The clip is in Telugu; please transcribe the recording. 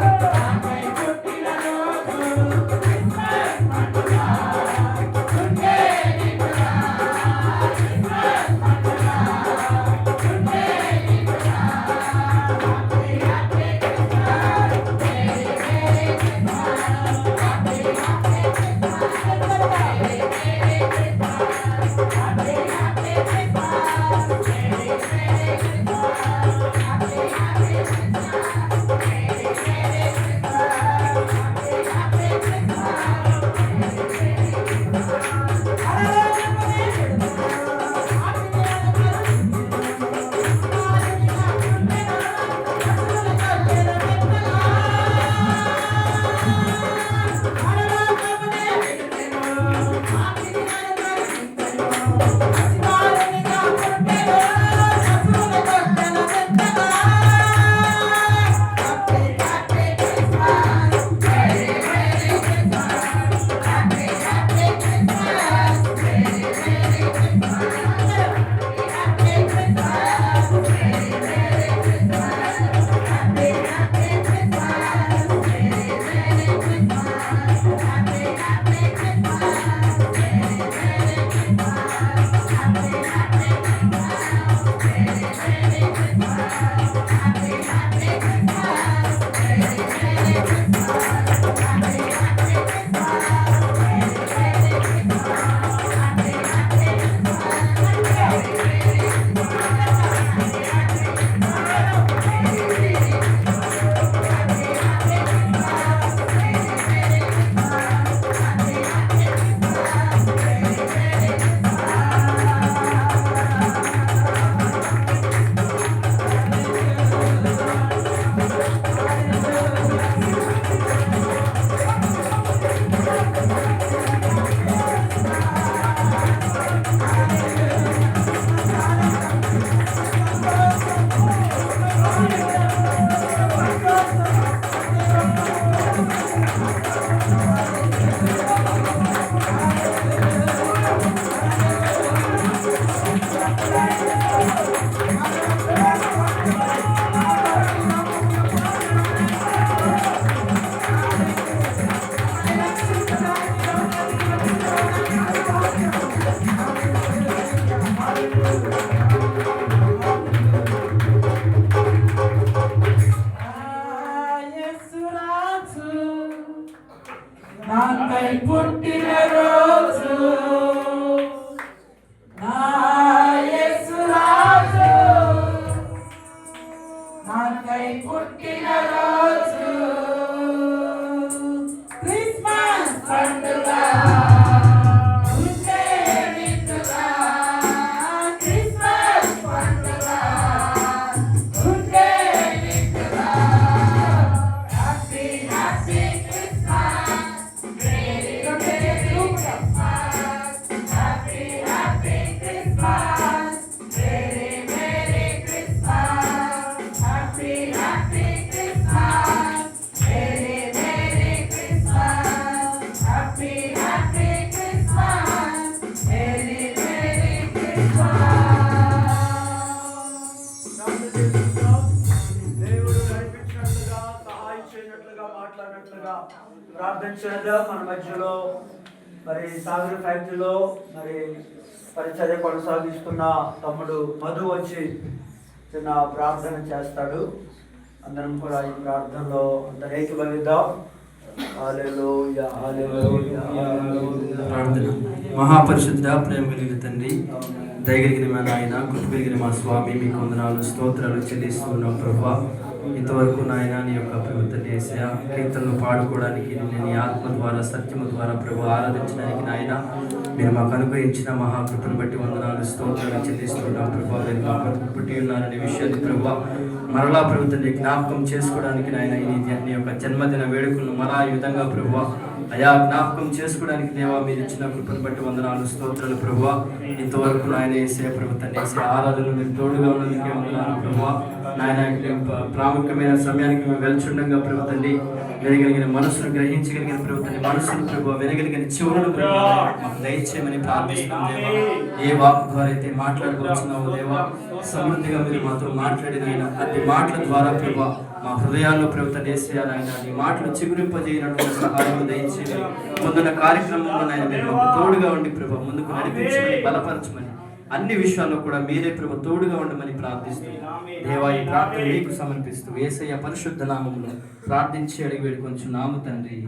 Música పుట్టినరోజు క్రిస్మస్ పండుగ Happy, happy Christmas! ప్రార్థించడంలో మన మధ్యలో మరి సాగర్ ఫ్యాక్టరీలో మరి పరిచర్య కొనసాగిస్తున్న తమ్ముడు మధు వచ్చి చిన్న ప్రార్థన చేస్తాడు అందరం కూడా ఈ ప్రార్థనలో అంత అందరూ బలిద్దాం ప్రార్థన. మహాపరిశుద్ధ ప్రేమ కలిగిన తండ్రి దయగలిగిన మా నాయన కృప కలిగిన మా స్వామి మీకు వందనాలు స్తోత్రాలు చెల్లిస్తున్నాం ప్రభా. ఇంతవరకు నాయన నీ యొక్క ప్రభుత్వ చేసా కీర్తనలు పాడుకోవడానికి నేను నీ ఆత్మ ద్వారా సత్యము ద్వారా ప్రభు ఆరాధించడానికి నాయన మీరు మాకు అనుగ్రహించిన మహాకృపను బట్టి వందనాలు స్తోత్రాలు చెల్లిస్తున్నాం ప్రభు. మీరు మా కొరకు పుట్టి ఉన్నారనే విషయాన్ని ప్రభు మరలా ప్రభుత్వాన్ని జ్ఞాపకం చేసుకోవడానికి నాయన నీ- యొక్క జన్మదిన వేడుకలను మరలా ఈ విధంగా ప్రభు అయా జ్ఞాపకం చేసుకోవడానికి దేవా మీరు ఇచ్చిన కృపను బట్టి వందనాలు స్తోత్రాలు ప్రభు. ఇంతవరకు నాయన వేసే ప్రభుత్వాన్ని వేసే ఆరాధనలు మీరు తోడుగా ఉన్నందుకే వందనాలు ప్రభు. నాయన ప్రాముఖ్యమైన సమయానికి మేము వెళ్చుండగా ప్రభుత్వండి వినగలిగిన మనసును గ్రహించగలిగిన ప్రభుత్వండి మనసును ప్రభు వినగలిగిన చెవులను మాకు దయచేయమని ప్రార్థిస్తున్నాం ఏ వాక్ ద్వారా అయితే మాట్లాడుకోవచ్చున్నావు దేవా సమృద్ధిగా మీరు మాతో మాట్లాడిన అతి మాటల ద్వారా ప్రభు మా హృదయాల్లో ప్రభుత్వం వేసేయాలైనా నీ మాటలు చిగురింపజేయనటువంటి సహాయం దయచేసి ముందున్న కార్యక్రమంలో నాయన మీరు తోడుగా ఉండి ప్రభు ముందుకు నడిపించమని బలపరచమని అన్ని విషయాల్లో కూడా మీరే ప్రభు తోడుగా ఉండమని ప్రార్థిస్తూ దేవా ఈ ప్రార్థన మీకు సమర్పిస్తూ ఏసయ్య పరిశుద్ధ నామంలో ప్రార్థించి అడిగి వేడుకొంచు నాము తండ్రి